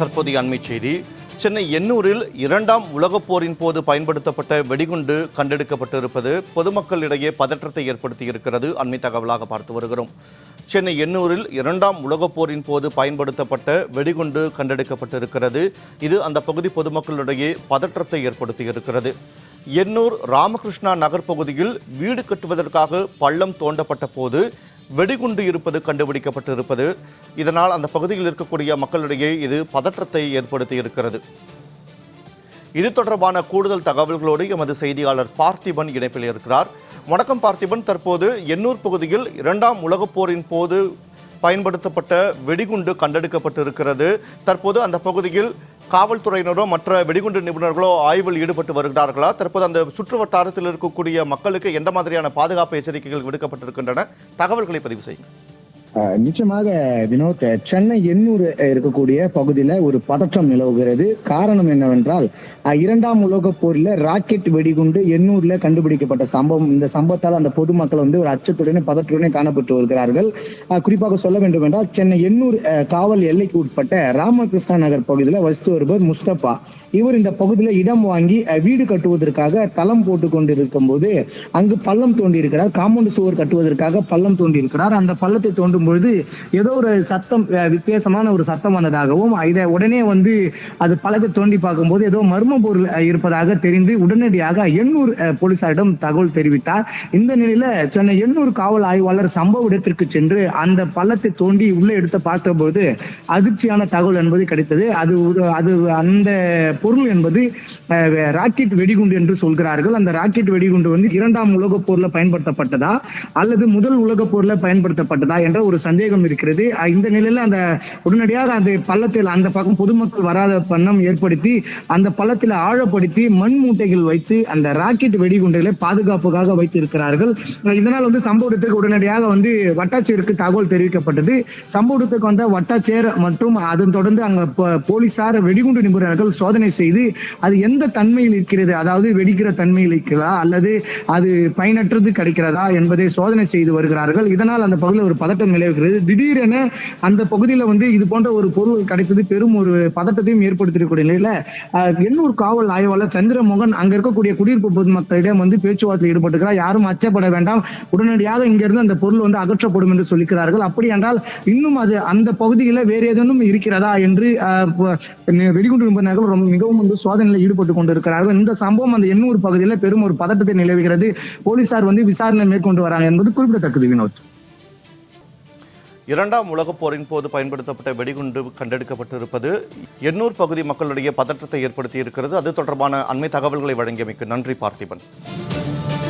தற்போதைய அண்மை செய்தி. சென்னை எண்ணூரில் இரண்டாம் உலகப் போரின் போது பயன்படுத்தப்பட்ட வெடிகுண்டு கண்டெடுக்கப்பட்டிருப்பது பொதுமக்களிடையே பதற்றத்தை ஏற்படுத்தியிருக்கிறது. அண்மை தகவலாக பார்த்து வருகிறோம். சென்னை எண்ணூரில் இரண்டாம் உலகப் போரின் போது பயன்படுத்தப்பட்ட வெடிகுண்டு கண்டெடுக்கப்பட்டிருக்கிறது. இது அந்த பகுதி பொதுமக்களிடையே பதற்றத்தை ஏற்படுத்தியிருக்கிறது. எண்ணூர் ராமகிருஷ்ணா நகர் பகுதியில் வீடு கட்டுவதற்காக பள்ளம் தோண்டப்பட்ட போது வெடிகுண்டு இருப்பது கண்டுபிடிக்கப்பட்டிருப்பது. இதனால் அந்த பகுதியில் இருக்கக்கூடிய மக்களிடையே இது பதற்றத்தை ஏற்படுத்தி இருக்கிறது இது தொடர்பான கூடுதல் தகவல்களோடு எமது செய்தியாளர் பார்த்திபன் இணைப்பில் இருக்கிறார். வணக்கம் பார்த்திபன். தற்போது எண்ணூர் பகுதியில் இரண்டாம் உலகப் போரின் போது பயன்படுத்தப்பட்ட வெடிகுண்டு கண்டெடுக்கப்பட்டிருக்கிறது. தற்போது அந்த பகுதியில் காவல்துறையினரோ மற்ற வெடிகுண்டு நிபுணர்களோ ஆய்வில் ஈடுபட்டு வருகிறார்களா? தற்போது அந்த சுற்று வட்டாரத்தில் இருக்கக்கூடிய மக்களுக்கு எந்த மாதிரியான பாதுகாப்பு எச்சரிக்கைகள் விடுக்கப்பட்டிருக்கின்றன? தகவல்களை பதிவு செய்யுங்கள். நிச்சயமாக வினோத் சென்னை எண்ணூர் இருக்கக்கூடிய பகுதியில ஒரு பதற்றம் நிலவுகிறது. காரணம் என்னவென்றால் இரண்டாம் உலக போரில் ராக்கெட் வெடிகுண்டு எண்ணூர்ல கண்டுபிடிக்கப்பட்ட சம்பவம். இந்த சம்பவத்தால் அந்த பொதுமக்கள் வந்து ஒரு அச்சத்துடனே பதற்றுடனே காணப்பட்டு வருகிறார்கள். குறிப்பாக சொல்ல வேண்டும் என்றால் சென்னை எண்ணூர் காவல் எல்லைக்கு உட்பட்ட ராமகிருஷ்ணா நகர் பகுதியில் வசித்து வருபவர் முஸ்தபா. இவர் இந்த பகுதியில இடம் வாங்கி வீடு கட்டுவதற்காக தளம் போட்டு கொண்டு இருக்கும் போது அங்கு பள்ளம் தோண்டி இருக்கிறார் காம்பவுண்ட் சுவர் கட்டுவதற்காக பள்ளம் தோண்டி இருக்கிறார் அந்த பள்ளத்தை இருக்கும் பொழுது ஏதோ ஒரு சத்தம் வித்தியாசமான ஒரு சத்தம் வந்ததாகவும் இதை உடனே வந்து அது பழக தோண்டி பார்க்கும்போது ஏதோ மர்ம பொருள் இருப்பதாக தெரிந்து உடனடியாக எண்ணூர் போலீசாரிடம் தகவல் தெரிவித்தார். இந்த நிலையில சென்னை எண்ணூர் காவல் ஆய்வாளர் சம்பவ இடத்திற்கு சென்று அந்த பள்ளத்தை தோண்டி உள்ளே எடுத்து பார்த்தபோது அதிர்ச்சியான தகவல் என்பது கிடைத்தது. அது அது அந்த பொருள் என்பது ராக்கெட் வெடிகுண்டு என்று சொல்கிறார்கள். அந்த ராக்கெட் வெடிகுண்டு வந்து இரண்டாம் உலகப் போர்ல பயன்படுத்தப்பட்டதா அல்லது முதல் உலகப் போர்ல பயன்படுத்தப்பட்டதா என்ற ஒரு சந்தேகம் இருக்கிறது. இந்த நிலையில அந்த உடனடியாக அந்த பள்ளத்தில் அந்த பக்கம் பொதுமக்கள் வராத பண்ணம் ஏற்படுத்தி அந்த பள்ளத்தில் ஆழப்படுத்தி மண் மூட்டைகள் வைத்து அந்த ராக்கெட் வெடிகுண்டுகளை பாதுகாப்புக்காக வைத்து இருக்கிறார்கள் இதனால் வந்து சம்பவத்துக்கு உடனடியாக வந்து வட்டாட்சியருக்கு தகவல் தெரிவிக்கப்பட்டது. சம்பவத்துக்கு வந்த வட்டாட்சியர் மற்றும் அதன் தொடர்ந்து அங்க போலீசார் வெடிகுண்டு நிபுணர்கள் சோதனை செய்து அது எந்த தன்மையில் இருக்கிறது? அதாவது வெடிக்கிற தன்மையில் இருக்கிறதா? அல்லது அது பயனற்றது கிடைக்கிறதா? என்பதை சோதனை செய்து வருகிறார்கள். இதனால் அந்த பகுதியில் ஒரு பதட்டம் நிலவுகிறது திடீரென அந்த பகுதியில் வந்து இது போன்ற ஒரு பொருள் கிடைத்தது. பெரும் ஒரு பதட்டத்தையும் ஏற்படுத்திருக்கூடிய நிலையில எண்ணூர் காவல் ஆய்வாளர் சந்திரமோகன் அங்க இருக்கக்கூடிய குடியிருப்பு பொதுமக்களிடம் வந்து பேச்சுவார்த்தை ஈடுபட்டுக்கிறார் யாரும் அச்சப்பட வேண்டாம். உடனடியாக இங்கிருந்து அந்த பொருள் வந்து அகற்றப்படும் என்று சொல்லிக்கிறார்கள். அப்படி என்றால் இன்னும் அது அந்த பகுதியில் வேறு ஏதேனும் இருக்கிறதா என்று அஹ், வெடிகுண்டு நிபுணர்கள் ரொம்ப மிகவும் வந்து சோதனையில் ஈடுபட்டு கொண்டிருக்கிறார்கள். இந்த சம்பவம் அந்த எண்ணூர் பகுதியில் பெரும் ஒரு பதட்டத்தை நிலவுகிறது. போலீசார் வந்து விசாரணை மேற்கொண்டு வராங்க என்பது குறிப்பிடத்தக்கது வினோத். இரண்டாம் உலகப் போரின் போது பயன்படுத்தப்பட்ட வெடிகுண்டு கண்டெடுக்கப்பட்டிருப்பது எண்ணூர் பகுதி மக்களிடையே பதற்றத்தை ஏற்படுத்தி இருக்கிறது அது தொடர்பான அண்மை தகவல்களை வழங்கியமைக்கு நன்றி பார்த்திபன்.